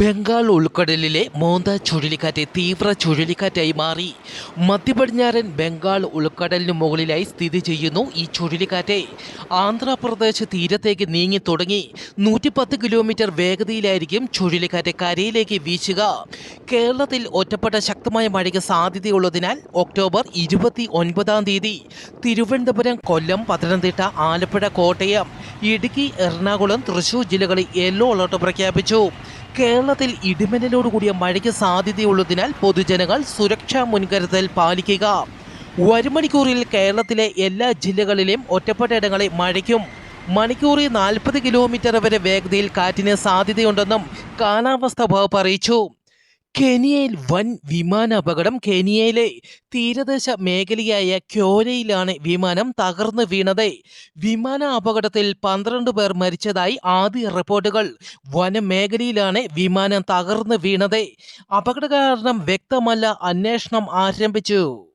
ബംഗാൾ ഉൾക്കടലിലെ മോന്ത ചുഴലിക്കാറ്റ് തീവ്ര ചുഴലിക്കാറ്റായി മാറി. മധ്യപടിഞ്ഞാറൻ ബംഗാൾ ഉൾക്കടലിന് മുകളിലായി സ്ഥിതി ചെയ്യുന്നു ഈ ചുഴലിക്കാറ്റ്. ആന്ധ്രാപ്രദേശ് തീരത്തേക്ക് നീങ്ങി തുടങ്ങി. നൂറ്റിപ്പത്ത് കിലോമീറ്റർ വേഗതയിലായിരിക്കും ചുഴലിക്കാറ്റ് കരയിലേക്ക് വീശുക. കേരളത്തിൽ ഒറ്റപ്പെട്ട ശക്തമായ മഴയ്ക്ക് സാധ്യതയുള്ളതിനാൽ ഒക്ടോബർ ഇരുപത്തി ഒൻപതാം തീയതി തിരുവനന്തപുരം കൊല്ലം പത്തനംതിട്ട ആലപ്പുഴ കോട്ടയം ഇടുക്കി എറണാകുളം തൃശൂർ ജില്ലകളിൽ യെല്ലോ അലർട്ട് പ്രഖ്യാപിച്ചു. കേരളത്തിൽ ഇടിമിന്നലോടുകൂടിയ മഴയ്ക്ക് സാധ്യതയുള്ളതിനാൽ പൊതുജനങ്ങൾ സുരക്ഷാ മുൻകരുതൽ പാലിക്കുക. ഒരുമണിക്കൂറിൽ കേരളത്തിലെ എല്ലാ ജില്ലകളിലെയും ഒറ്റപ്പെട്ട ഇടങ്ങളെ മഴയ്ക്കും. മണിക്കൂറിൽ നാൽപ്പത് കിലോമീറ്റർ വരെ വേഗതയിൽ കാറ്റിന് സാധ്യതയുണ്ടെന്നും കാലാവസ്ഥാ വകുപ്പ് അറിയിച്ചു. കെനിയയിൽ വൻ വിമാന അപകടം. കെനിയയിലെ തീരദേശ മേഖലയായ ക്യോരയിലാണ് വിമാനം തകർന്നു വീണത്. വിമാന അപകടത്തിൽ പന്ത്രണ്ട് പേർ മരിച്ചതായി ആദ്യ റിപ്പോർട്ടുകൾ. വനമേഖലയിലാണ് വിമാനം തകർന്നു വീണത്. അപകട കാരണം വ്യക്തമല്ല. അന്വേഷണം ആരംഭിച്ചു.